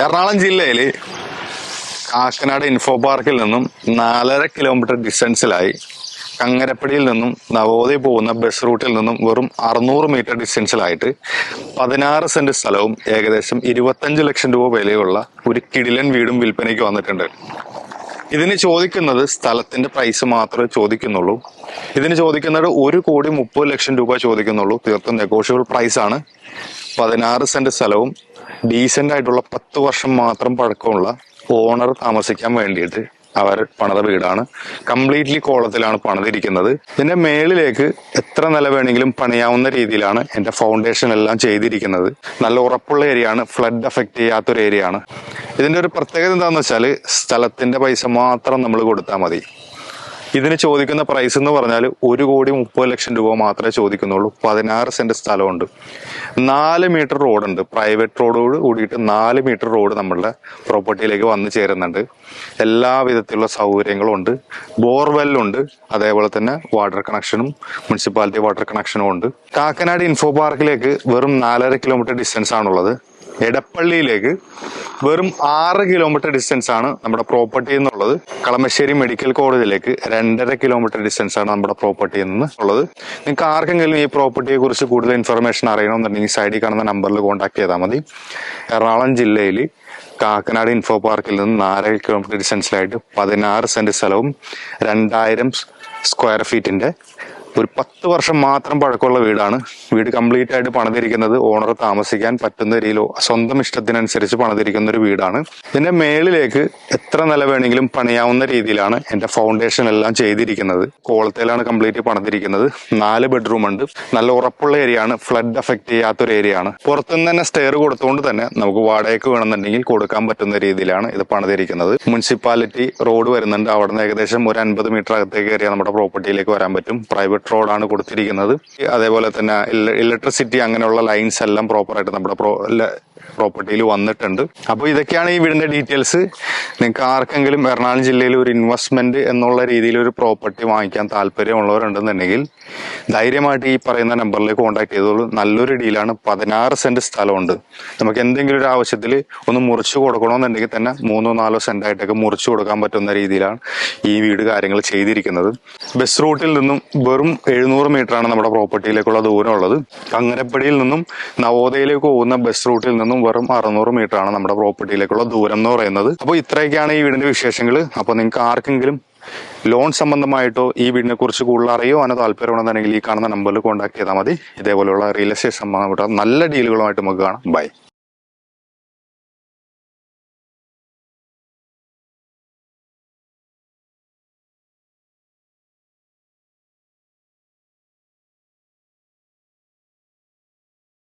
എറണാകുളം ജില്ലയിൽ കാക്കനാട് ഇൻഫോ പാർക്കിൽ നിന്നും നാലര കിലോമീറ്റർ ഡിസ്റ്റൻസിലായി കങ്ങരപ്പടിയിൽ നിന്നും നവോദയ പോകുന്ന ബസ് റൂട്ടിൽ നിന്നും വെറും അറുന്നൂറ് മീറ്റർ ഡിസ്റ്റൻസിലായിട്ട് പതിനാറ് സെന്റ് സ്ഥലവും ഏകദേശം ഇരുപത്തഞ്ച് ലക്ഷം രൂപ വിലയുള്ള ഒരു കിടിലൻ വീടും വിൽപ്പനയ്ക്ക് വന്നിട്ടുണ്ട്. ഇതിന് ചോദിക്കുന്നത് സ്ഥലത്തിന്റെ പ്രൈസ് മാത്രമേ ചോദിക്കുന്നുള്ളൂ. ഇതിന് ചോദിക്കുന്നത് ഒരു കോടി മുപ്പത് ലക്ഷം രൂപ ചോദിക്കുന്നുള്ളൂ. തീർത്തും നെഗോഷ്യബിൾ പ്രൈസ് ആണ്. പതിനാറ് സെന്റ് സ്ഥലവും ഡീസെന്റ് ആയിട്ടുള്ള പത്ത് വർഷം മാത്രം പഴക്കമുള്ള ഓണർ താമസിക്കാൻ വേണ്ടിയിട്ട് അവർ പണിത വീടാണ്. കംപ്ലീറ്റ്ലി കോളത്തിലാണ് പണിതിരിക്കുന്നത്. ഇതിന്റെ മേളിലേക്ക് എത്ര നില വേണമെങ്കിലും പണിയാവുന്ന രീതിയിലാണ് എന്റെ ഫൗണ്ടേഷൻ എല്ലാം ചെയ്തിരിക്കുന്നത്. നല്ല ഉറപ്പുള്ള ഏരിയ ആണ്. ഫ്ലഡ് എഫക്ട് ചെയ്യാത്തൊരു ഏരിയ ആണ്. ഇതിന്റെ ഒരു പ്രത്യേകത എന്താണെന്ന് വെച്ചാൽ സ്ഥലത്തിന്റെ പൈസ മാത്രം നമ്മൾ കൊടുത്താൽ മതി. ഇതിന് ചോദിക്കുന്ന പ്രൈസ് എന്ന് പറഞ്ഞാൽ ഒരു കോടി മുപ്പത് ലക്ഷം രൂപ മാത്രമേ ചോദിക്കുന്നുള്ളൂ. പതിനാറ് സെന്റ് സ്ഥലമുണ്ട്. നാല് മീറ്റർ റോഡുണ്ട് പ്രൈവറ്റ് റോഡോട് കൂടിയിട്ട് നാല് മീറ്റർ റോഡ് നമ്മളുടെ പ്രോപ്പർട്ടിയിലേക്ക് വന്നു ചേരുന്നുണ്ട്. എല്ലാ വിധത്തിലുള്ള സൗകര്യങ്ങളും ഉണ്ട്. ബോർവെല്ലുണ്ട് അതേപോലെ തന്നെ വാട്ടർ കണക്ഷനും മുനിസിപ്പാലിറ്റി വാട്ടർ കണക്ഷനും ഉണ്ട്. കാക്കനാട് ഇൻഫോ പാർക്കിലേക്ക് വെറും നാലര കിലോമീറ്റർ ഡിസ്റ്റൻസ് ആണുള്ളത്. എടപ്പള്ളിയിലേക്ക് വെറും ആറ് കിലോമീറ്റർ ഡിസ്റ്റൻസ് ആണ് നമ്മുടെ പ്രോപ്പർട്ടി എന്നുള്ളത്. കളമശ്ശേരി മെഡിക്കൽ കോളേജിലേക്ക് രണ്ടര കിലോമീറ്റർ ഡിസ്റ്റൻസ് ആണ് നമ്മുടെ പ്രോപ്പർട്ടി എന്ന് ഉള്ളത്. നിങ്ങൾക്ക് ആർക്കെങ്കിലും ഈ പ്രോപ്പർട്ടിയെ കുറിച്ച് കൂടുതൽ ഇൻഫർമേഷൻ അറിയണമെന്നുണ്ടെങ്കിൽ സൈഡിൽ കാണുന്ന നമ്പറിൽ കോൺടാക്ട് ചെയ്താൽ മതി. എറണാകുളം ജില്ലയിൽ കാക്കനാട് ഇൻഫോ പാർക്കിൽ നിന്ന് നാലര കിലോമീറ്റർ ഡിസ്റ്റൻസിലായിട്ട് പതിനാറ് സെന്റ് സ്ഥലവും രണ്ടായിരം സ്ക്വയർ ഫീറ്റിന്റെ ഒരു പത്ത് വർഷം മാത്രം പഴക്കമുള്ള വീടാണ്. വീട് കംപ്ലീറ്റ് ആയിട്ട് പണിതിരിക്കുന്നത് ഓണർ താമസിക്കാൻ പറ്റുന്ന രീതിയിലോ സ്വന്തം ഇഷ്ടത്തിനനുസരിച്ച് പണിതിരിക്കുന്ന ഒരു വീടാണ്. ഇതിന്റെ മേളിലേക്ക് എത്ര നില വേണമെങ്കിലും പണിയാവുന്ന രീതിയിലാണ് എന്റെ ഫൗണ്ടേഷൻ എല്ലാം ചെയ്തിരിക്കുന്നത്. കോളത്തേലാണ് കംപ്ലീറ്റ് പണിതിരിക്കുന്നത്. നാല് ബെഡ്റൂം ഉണ്ട്. നല്ല ഉറപ്പുള്ള ഏരിയ ആണ്. ഫ്ലഡ് എഫക്ട് ചെയ്യാത്തൊരു ഏരിയ ആണ്. പുറത്തുനിന്ന് തന്നെ സ്റ്റെയർ കൊടുത്തുകൊണ്ട് തന്നെ നമുക്ക് വാടകയ്ക്ക് വേണമെന്നുണ്ടെങ്കിൽ കൊടുക്കാൻ പറ്റുന്ന രീതിയിലാണ് ഇത് പണിതിരിക്കുന്നത്. മുനിസിപ്പാലിറ്റി റോഡ് വരുന്നുണ്ട്. അവിടെ നിന്ന് ഏകദേശം ഒരു അൻപത് മീറ്റർ അകത്തേക്ക് കയറിയാൽ നമ്മുടെ പ്രോപ്പർട്ടിയിലേക്ക് വരാൻ പറ്റും. പ്രൈവറ്റ് റോഡാണ് കൊടുത്തിരിക്കുന്നത്. അതേപോലെ തന്നെ ഇലക്ട്രിസിറ്റി അങ്ങനെയുള്ള ലൈൻസ് എല്ലാം പ്രോപ്പറായിട്ട് നമ്മുടെ പ്രോ പ്രോപ്പർട്ടിയിൽ വന്നിട്ടുണ്ട്. അപ്പോൾ ഇതൊക്കെയാണ് ഈ വീടിന്റെ ഡീറ്റെയിൽസ് നിങ്ങൾക്ക് ആർക്കെങ്കിലും എറണാകുളം ജില്ലയിൽ ഒരു ഇൻവെസ്റ്റ്മെന്റ് എന്നുള്ള രീതിയിൽ ഒരു പ്രോപ്പർട്ടി വാങ്ങിക്കാൻ താല്പര്യമുള്ളവരുണ്ടെന്നുണ്ടെങ്കിൽ ധൈര്യമായിട്ട് ഈ പറയുന്ന നമ്പറിലേക്ക് കോൺടാക്ട് ചെയ്തോളൂ. നല്ലൊരു ഡീലാണ് പതിനാറ് സെന്റ് സ്ഥലമുണ്ട്. നമുക്ക് എന്തെങ്കിലും ഒരു ആവശ്യത്തിൽ ഒന്ന് മുറിച്ചു കൊടുക്കണമെന്നുണ്ടെങ്കിൽ തന്നെ മൂന്നോ നാലോ സെന്റ് ആയിട്ടൊക്കെ മുറിച്ചു കൊടുക്കാൻ പറ്റുന്ന രീതിയിലാണ് ഈ വീട് കാര്യങ്ങൾ ചെയ്തിരിക്കുന്നത്. ബസ് റൂട്ടിൽ നിന്നും വെറും എഴുന്നൂറ് മീറ്ററാണ് നമ്മുടെ പ്രോപ്പർട്ടിയിലേക്കുള്ള ദൂരം ഉള്ളത്. കങ്ങരപ്പടിയിൽ നിന്നും നവോദയയിലേക്ക് പോകുന്ന ബസ് റൂട്ടിൽ നിന്നും വെറും അറുന്നൂറ് മീറ്റർ ആണ് നമ്മുടെ പ്രോപ്പർട്ടിയിലേക്കുള്ള ദൂരം എന്ന് പറയുന്നത്. അപ്പോൾ ഇത്രയൊക്കെയാണ് ഈ വീടിന്റെ വിശേഷങ്ങൾ. അപ്പോൾ നിങ്ങൾക്ക് ആർക്കെങ്കിലും ലോൺ സംബന്ധമായിട്ടോ ഈ വീടിനെ കുറിച്ച് കൂടുതൽ അറിയോ? അതിന് താല്പര്യമുണ്ടെന്നുണ്ടെങ്കിൽ ഈ കാണുന്ന നമ്പറിൽ കോൺടാക്ട് ചെയ്താൽ മതി. ഇതേപോലെയുള്ള റിയൽ എസ്റ്റേറ്റ് സംബന്ധമായിട്ട് നല്ല ഡീലുകളുമായിട്ട് നമുക്ക് കാണാം. ബൈ